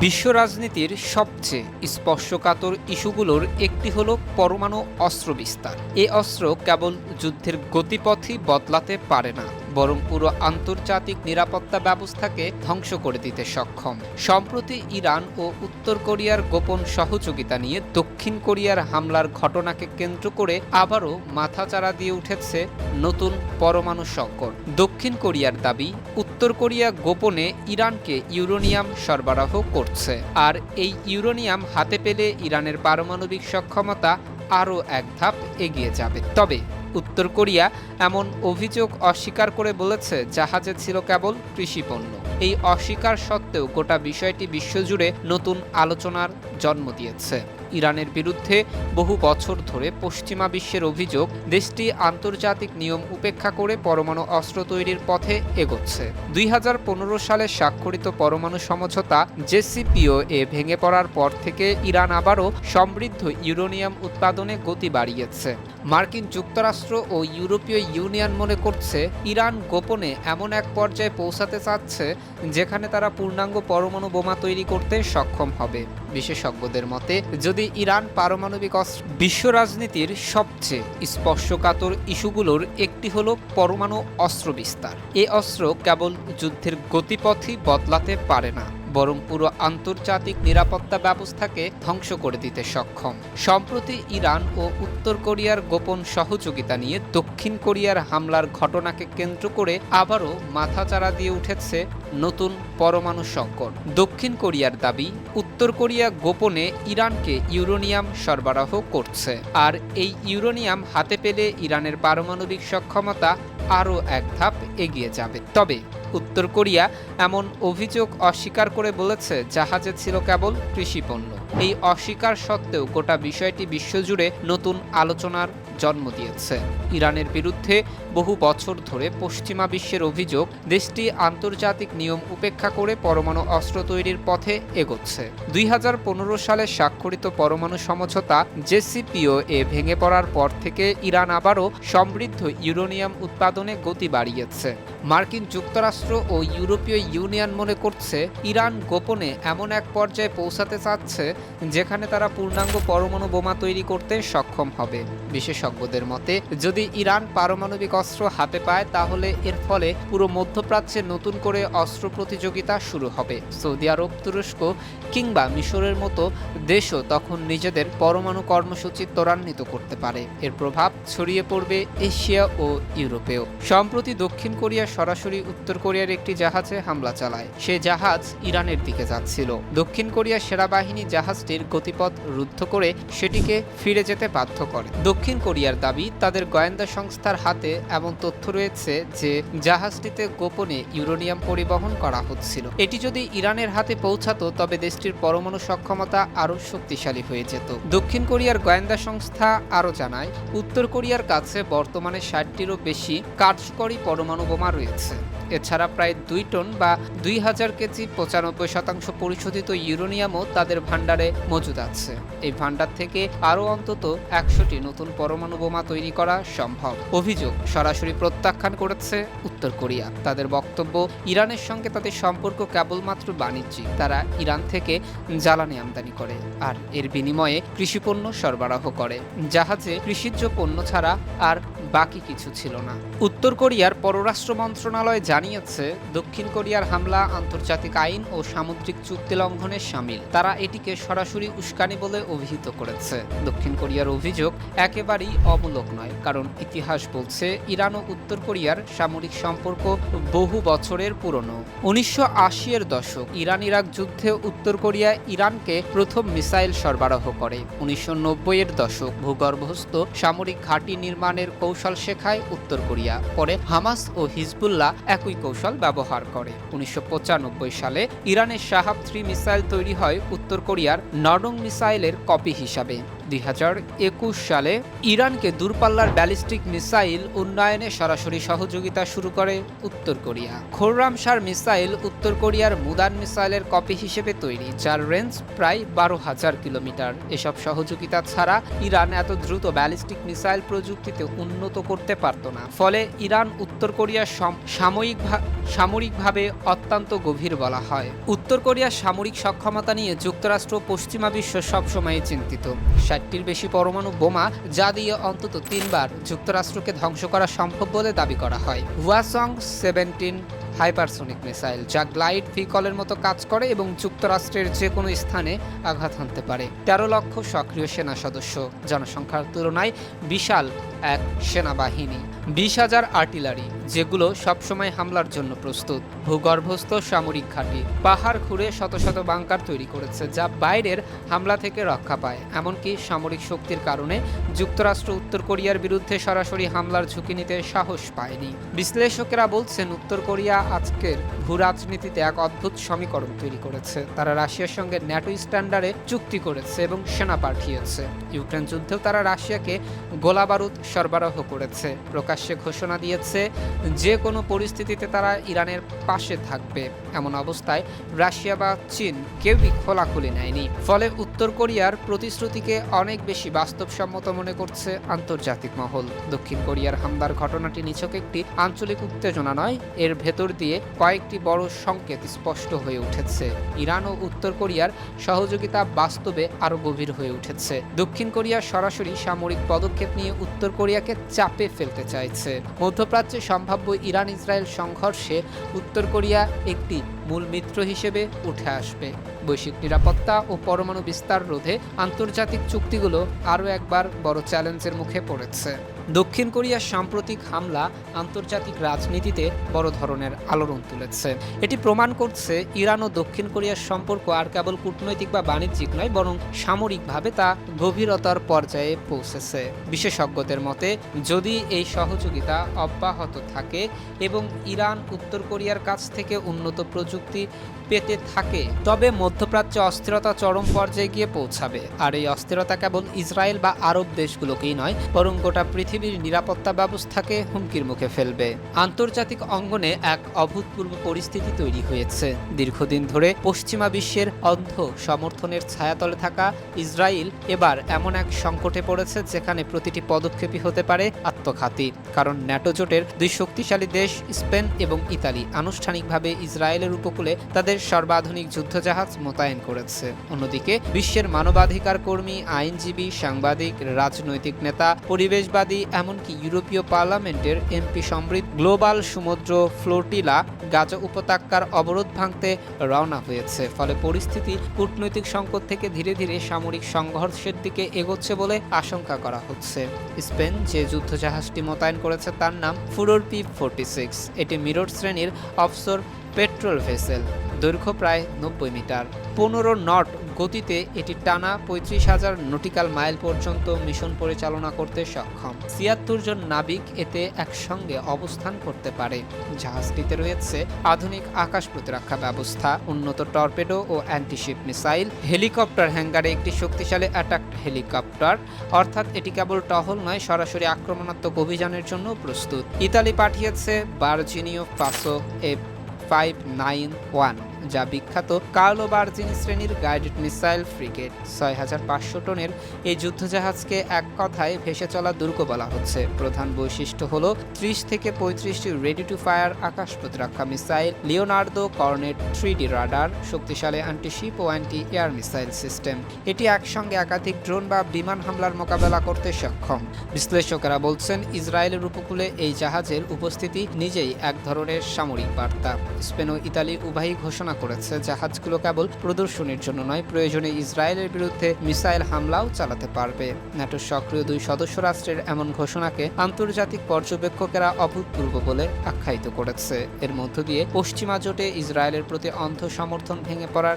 বিশ্ব রাজনীতির সবচেয়ে স্পর্শকাতর ইস্যুগুলোর একটি হলো পরমাণু অস্ত্র বিস্তার। এ অস্ত্র কেবল যুদ্ধের গতিপথই বদলাতে পারে না। বরং পুরো আন্তর্জাতিক নিরাপত্তা ব্যবস্থাকে ধ্বংস করে দিতে সক্ষম। সম্প্রতি ইরান ও উত্তর কোরিয়ার গোপন সহযোগিতা নিয়ে দক্ষিণ কোরিয়ার হামলার ঘটনাকে কেন্দ্র করে আবারও মাথাচাড়া দিয়ে উঠেছে নতুন পরমাণু সংকট। দক্ষিণ কোরিয়ার দাবি, উত্তর কোরিয়া গোপনে ইরানকে ইউরোনিয়াম সরবরাহ করছে। আর এই ইউরোনিয়াম হাতে পেলে ইরানের পারমাণবিক সক্ষমতা আরও এক ধাপ এগিয়ে যাবে। তবে উত্তর কোরিয়া এমন অভিযোগ অস্বীকার করে বলেছে, জাহাজে ছিল কেবল কৃষিপণ্য এই অস্বীকার সত্ত্বেও গোটা বিষয়টি বিশ্বজুড়ে নতুন আলোচনার জন্ম দিয়েছে। ইরানের বিরুদ্ধে বহু বছর ধরে পশ্চিমা বিশ্বের অভিযোগ, দেশটি আন্তর্জাতিক নিয়ম উপেক্ষা করে পরমাণু অস্ত্র তৈরির পথে এগোচ্ছে। দুই হাজার পনেরো সালে স্বাক্ষরিত পরমাণু সমঝোতা জেসিপিও এ ভেঙে পড়ার পর থেকে ইরান আবারও সমৃদ্ধ ইউরোনিয়াম উৎপাদনে গতি বাড়িয়েছে। মার্কিন যুক্তরাষ্ট্র ও ইউরোপীয় ইউনিয়ন মনে করছে, ইরান গোপনে এমন এক পর্যায়ে পৌঁছাতে চাচ্ছে, যেখানে তারা পূর্ণাঙ্গ পরমাণু বোমা তৈরি করতে সক্ষম হবে। বিশেষজ্ঞদের মতে, যদি ইরান পারমাণবিক অস্ত্র বিশ্ব রাজনীতির সবচেয়ে স্পর্শকাতর ইস্যুগুলোর একটি হলো পরমাণু অস্ত্র বিস্তার। এই অস্ত্র কেবল যুদ্ধের গতিপথই বদলাতে পারে না, বরং পুরো আন্তর্জাতিক নিরাপত্তা ব্যবস্থাকে ধ্বংস করে দিতে সক্ষম। সম্প্রতি ইরান ও উত্তর কোরিয়ার গোপন সহযোগিতা নিয়ে দক্ষিণ কোরিয়ার হামলার ঘটনাকে কেন্দ্র করে আবারও মাথাচাড়া দিয়ে উঠেছে নতুন পরমাণু সংকট। দক্ষিণ কোরিয়ার দাবি, উত্তর কোরিয়া গোপনে ইরানকে ইউরোনিয়াম সরবরাহ করছে। আর এই ইউরোনিয়াম হাতে পেলে ইরানের পারমাণবিক সক্ষমতা আরও এক ধাপ এগিয়ে যাবে। তবে উত্তর কোরিয়া এমন অভিযোগ অস্বীকার করে বলেছে, জাহাজে ছিল কেবল কৃষিপণ্য এই অস্বীকার সত্ত্বেও গোটা বিষয়টি বিশ্বজুড়ে নতুন আলোচনার জন্ম দিয়েছে। ইরানের বিরুদ্ধে বহু বছর ধরে পশ্চিমা বিশ্বের অভিযোগ, দেশটি আন্তর্জাতিক নিয়ম উপেক্ষা করে পরমাণু অস্ত্র তৈরির পথে এগোচ্ছে। দুই হাজার পনেরো সালে স্বাক্ষরিত পরমাণু সমঝোতা জেসিপিও এ ভেঙে পড়ার পর থেকে ইরান আবারও সমৃদ্ধ ইউরোনিয়াম উৎপাদনে গতি বাড়িয়েছে। মার্কিন যুক্তরাষ্ট্র ও ইউরোপীয় ইউনিয়ন মনে করছে ইরান গোপনে এমন এক পর্যায়ে পৌঁছাতে চাচ্ছে যেখানে তারা পূর্ণাঙ্গ পরমাণু বোমা তৈরি করতে সক্ষম হবে। বিশেষজ্ঞদের মতে, যদি ইরান পারমাণবিক অস্ত্র হাতে পায়, তাহলে এর ফলে পুরো মধ্যপ্রাচ্যে নতুন করে অস্ত্র প্রতিযোগিতা শুরু হবে। সৌদি আরব তুরস্ক কিংবা মিশরের মতো দেশও তখন নিজেদের পরমাণু কর্মসূচি ত্বরান্বিত করতে পারে। এর প্রভাব ছড়িয়ে পড়বে এশিয়া ও ইউরোপেও। সম্প্রতি দক্ষিণ কোরিয়া সরাসরি উত্তর কোরিয়ার একটি জাহাজে হামলা চালায়। সে জাহাজ ইরানের দিকে যাচ্ছিল। দক্ষিণ কোরিয়ার সেনাবাহিনী জাহাজটির গতিপথ রুদ্ধ করে সেটিকে ফিরে যেতে বাধ্য করে। দক্ষিণ কোরিয়ার দাবি, তাদের গোয়েন্দা সংস্থার হাতে এমন তথ্য রয়েছে যে, জাহাজটিতে গোপনে ইউরোনিয়াম পরিবহন করা হচ্ছিল। এটি যদি ইরানের হাতে পৌঁছাতো, তবে দেশটির পরমাণু সক্ষমতা আরও শক্তিশালী হয়ে যেত। দক্ষিণ কোরিয়ার গোয়েন্দা সংস্থা আরও জানায়, উত্তর কোরিয়ার কাছে বর্তমানে ষাটটিরও বেশি কার্যকরী পরমাণু বোমা রয়েছে এছাড়া প্রায় দুই টন বা দুই হাজার কেজি পঁচানব্বই শতাংশ পরিশোধিত ইউরোনিয়ামও তাদের ভাণ্ডারে মজুদ আছে। এই ভাণ্ডার থেকে আরও অন্তত একশোটি নতুন পরমাণু বোমা তৈরি করা সম্ভব। অভিযোগ সরাসরি প্রত্যাখ্যান করেছে উত্তর কোরিয়া। তাদের বক্তব্য, ইরানের সঙ্গে তাদের সম্পর্ক কেবলমাত্র বাণিজ্যিক, তারা ইরান থেকে জ্বালানি আমদানি করে আর এর বিনিময়ে কৃষিপণ্য সরবরাহ করে। জাহাজে কৃষিজ পণ্য ছাড়া আর বাকি কিছু ছিল না। উত্তর কোরিয়ার পররাষ্ট্র মন্ত্রণালয় জানিয়েছে, দক্ষিণ কোরিয়ার হামলা, আন্তর্জাতিক আইন ও সামুদ্রিক চুক্তি লঙ্ঘনের সামিল। তারা এটিকে সরাসরি উস্কানি বলে অভিহিত করেছে। দক্ষিণ কোরিয়ার অভিযোগ একেবারেই অমূলক নয়, কারণ ইতিহাস বলছে, ইরান ও উত্তর কোরিয়ার সামরিক সম্পর্ক বহু বছরের পুরনো। উনিশশো এর দশক ইরান ইরাক যুদ্ধে উত্তর কোরিয়া ইরানকে প্রথম মিসাইল সরবরাহ করে। উনিশশো নব্বই এর দশক, ভূগর্ভস্থ সামরিক ঘাঁটি নির্মাণের কৌশল শেখায় উত্তর কোরিয়া। পরে হামাস ও হিজবুল্লাহ একই কৌশল ব্যবহার করে। উনিশশো পঁচানব্বই সালে ইরানের শাহাব থ্রি মিসাইল তৈরি হয় উত্তর কোরিয়ার নডং মিসাইলের কপি হিসাবে। দুই হাজার একুশ সালে ইরানকে দূরপাল্লার ব্যালিস্টিক মিসাইল উন্নয়নে সরাসরি সহযোগিতা শুরু করে উত্তর কোরিয়া। খোররামশার মিসাইল উত্তর কোরিয়ার মুদান মিসাইলের কপি হিসেবে তৈরি, যার রেঞ্জ প্রায় বারো হাজার কিলোমিটার। এসব সহযোগিতা ছাড়া ইরান এত দ্রুত ব্যালিস্টিক মিসাইল প্রযুক্তিতে উন্নত করতে পারত না। ফলে ইরান উত্তর কোরিয়ার সম- সাময়িক সামরিকভাবে অত্যন্ত গভীর বলা হয়। উত্তর কোরিয়ার সামরিক সক্ষমতা নিয়ে যুক্তরাষ্ট্র পশ্চিমা বিশ্ব সবসময় চিন্তিত। ষাটটির বেশি পরমাণু বোমা যা দিয়ে অন্তত তিনবার যুক্তরাষ্ট্রকে ধ্বংস করা সম্ভব বলে দাবি করা হয়। ওয়াসং সেভেন্টিন হাইপারসোনিক মিসাইল, যা গ্লাইড ভিকলের মতো কাজ করে এবং যুক্তরাষ্ট্রের যে কোনো স্থানে আঘাত হানতে পারে। তেরো লক্ষ সক্রিয় সেনা সদস্য। জনসংখ্যার তুলনায় বিশাল এক সেনাবাহিনী। বিশ হাজার আর্টিলারি, যেগুলো সবসময় হামলার জন্য প্রস্তুত। ভূগর্ভস্থ সামরিক ঘাঁটি। পাহাড় খুঁড়ে শত শত বাংকার তৈরি করেছে, যা বাইরের হামলা থেকে রক্ষা পায়। এমনকি সামরিক শক্তির কারণে যুক্তরাষ্ট্র উত্তর কোরিয়ার বিরুদ্ধে সরাসরি হামলার ঝুঁকি নিতে সাহস পায়নি। বিশ্লেষকেরা বলছেন, উত্তর কোরিয়া আজকের ভূ রাজনীতিতে এক অদ্ভুত সমীকরণ তৈরি করেছে। তারা রাশিয়ার সঙ্গে ন্যাটো স্ট্যান্ডার্ডে চুক্তি করেছে এবং সেনা পাঠিয়েছে। ইউক্রেন যুদ্ধেও তারা রাশিয়াকে গোলাবারুদ সরবরাহ করেছে। প্রকাশ্যে ঘোষণা দিয়েছে যে কোনো পরিস্থিতিতে তারা ইরানের পাশে থাকবে। এমন অবস্থায় রাশিয়া বা চীন কেউই খোলাখুলি নেয়নি। ফলে উত্তর কোরিয়ার প্রতিশ্রুতিকে অনেক বেশি বাস্তবসম্মত মনে করছে আন্তর্জাতিক মহল। দক্ষিণ কোরিয়ার হামলার ঘটনাটি নিছক একটি আঞ্চলিক উত্তেজনা নয়, এর ভেতর দিয়ে কয়েকটি বড় সংকেত স্পষ্ট হয়ে উঠেছে। ইরান ও উত্তর কোরিয়ার সহযোগিতা বাস্তবে আরও গভীর হয়ে উঠেছে। দক্ষিণ কোরিয়া সরাসরি সামরিক পদক্ষেপ নিয়ে উত্তর কোরিয়াকে চাপে ফেলতে চাইছে। মধ্যপ্রাচ্যে সম্ভাব্য ইরান ইসরায়েল সংঘর্ষে উত্তর কোরিয়া একটি মূল মিত্র হিসেবে উঠে আসবে। বৈশ্বিক নিরাপত্তা ও পরমাণু বিস্তার রোধে আন্তর্জাতিক চুক্তিগুলো আরও একবার বড় চ্যালেঞ্জের মুখে পড়েছে। দক্ষিণ কোরিয়ার সাম্প্রতিক হামলা আন্তর্জাতিক রাজনীতিতে বড় ধরনের আলোড়ন তুলেছে। এটি প্রমাণ করছে ইরান ও দক্ষিণ কোরিয়ার সম্পর্ক আর কেবল কূটনৈতিক বা বাণিজ্যিক নয়, বরং সামরিকভাবে তা গভীরতার পর্যায়ে পৌঁছেছে। বিশেষজ্ঞদের মতে, যদি এই সহযোগিতা অব্যাহত থাকে এবং ইরান উত্তর কোরিয়ার কাছ থেকে উন্নত প্রযুক্তি পেতে থাকে, তবে মধ্যপ্রাচ্যে অস্থিরতা চরম পর্যায়ে গিয়ে পৌঁছাবে। আর এই অস্থিরতা কেবল ইসরায়েল বা আরব দেশগুলোকেই নয়, বরং গোটা পৃথিবীর নিরাপত্তা ব্যবস্থাকে হুমকির মুখে ফেলবে। আন্তর্জাতিক অঙ্গনে এক অভূতপূর্ব পরিস্থিতি তৈরি হয়েছে। দীর্ঘদিন ধরে পশ্চিমা বিশ্বের অন্ধ সমর্থনের ছায়াতলে থাকা ইসরায়েল এবার এমন এক সংকটে পড়েছে যেখানে প্রতিটি পদক্ষেপই হতে পারে আত্মঘাতী। কারণ ন্যাটো জোটের দুই শক্তিশালী দেশ, স্পেন এবং ইতালি, আনুষ্ঠানিকভাবে ইসরায়েলের উপকূলে তাদের সর্বাধুনিক যুদ্ধজাহাজ মোতায়েন করেছে। অন্যদিকে, বিশ্বের মানবাধিকার কর্মী, আইনজীবী, সাংবাদিক, রাজনৈতিক নেতা, পরিবেশবাদী এমনকি ইউরোপীয় পার্লামেন্টের এমপি সমৃদ্ধ গ্লোবাল সমুদ্র ফ্লোটিলা গাজা উপত্যকার অবরোধ ভাঙতে রওনা হয়েছে। ফলে পরিস্থিতি কূটনৈতিক সংকট থেকে ধীরে ধীরে সামরিক সংঘর্ষের দিকে এগোচ্ছে বলে আশঙ্কা করা হচ্ছে। স্পেন যে যুদ্ধজাহাজটি মোতায়েন করেছে তার নাম ফুরোর পি ফোরটি সিক্স। এটি মিরর শ্রেণির অফসোর পেট্রোল ভেসেল, দৈর্ঘ্য প্রায় নব্বই মিটার। পনেরো নট গতিতে এটি টানা পঁয়ত্রিশ হাজার নটিক্যাল মাইল পর্যন্ত মিশন পরিচালনা করতে সক্ষম। ছিয়াত্তর জন নাবিক এতে একসঙ্গে অবস্থান করতে পারে। জাহাজটিতে রয়েছে আধুনিক আকাশ প্রতিরক্ষা ব্যবস্থা, উন্নত টর্পেডো ও অ্যান্টিশিপ মিসাইল, হেলিকপ্টার হ্যাঙ্গারে একটি শক্তিশালী অ্যাটাক হেলিকপ্টার, অর্থাৎ এটি কেবল টহল নয়, সরাসরি আক্রমণাত্মক অভিযানের জন্য প্রস্তুত। ইতালি পাঠিয়েছে বার্জিনিও পাসো এ ফাইভ নাইন ওয়ান যা বিখ্যাত কার্লো বার্জিন শ্রেণির গাইডেড মিসাইল ফ্রিগেট। ছয় হাজার পাঁচশো টনের এই যুদ্ধজাহাজকে এক কথায় ভেসে চলা দুর্গ বলা হচ্ছে। প্রধান বৈশিষ্ট্য হল ত্রিশ থেকে পঁয়ত্রিশটি রেডি টু ফায়ার আকাশ প্রতিরক্ষা মিসাইল, লিওনার্দো কর্নেট থ্রি রাডার, শক্তিশালী অ্যান্টিশিপ ও অ্যান্টি এয়ার মিসাইল সিস্টেম এটি একসঙ্গে একাধিক ড্রোন বা বিমান হামলার মোকাবেলা করতে সক্ষম। বিশ্লেষকেরা বলছেন, ইসরায়েলের উপকূলে এই জাহাজের উপস্থিতি নিজেই এক ধরনের সামরিক বার্তা। স্পেন ও ইতালি উভয়ই ঘোষণা করেছে। জাহাজগুলো কেবল প্রদর্শনীর জন্য নয়, প্রয়োজনে ইসরায়েলের বিরুদ্ধে মিসাইল হামলাও চালাতে পারবে। ন্যাটোর সক্রিয় দুই সদস্য রাষ্ট্রের এমন ঘোষণাকে আন্তর্জাতিক পর্যবেক্ষকেরা অভূতপূর্ব বলে আখ্যায়িত করেছে। এর মধ্য দিয়ে পশ্চিমা জোটে ইসরায়েলের প্রতি অন্ধ সমর্থন ভেঙে পড়ার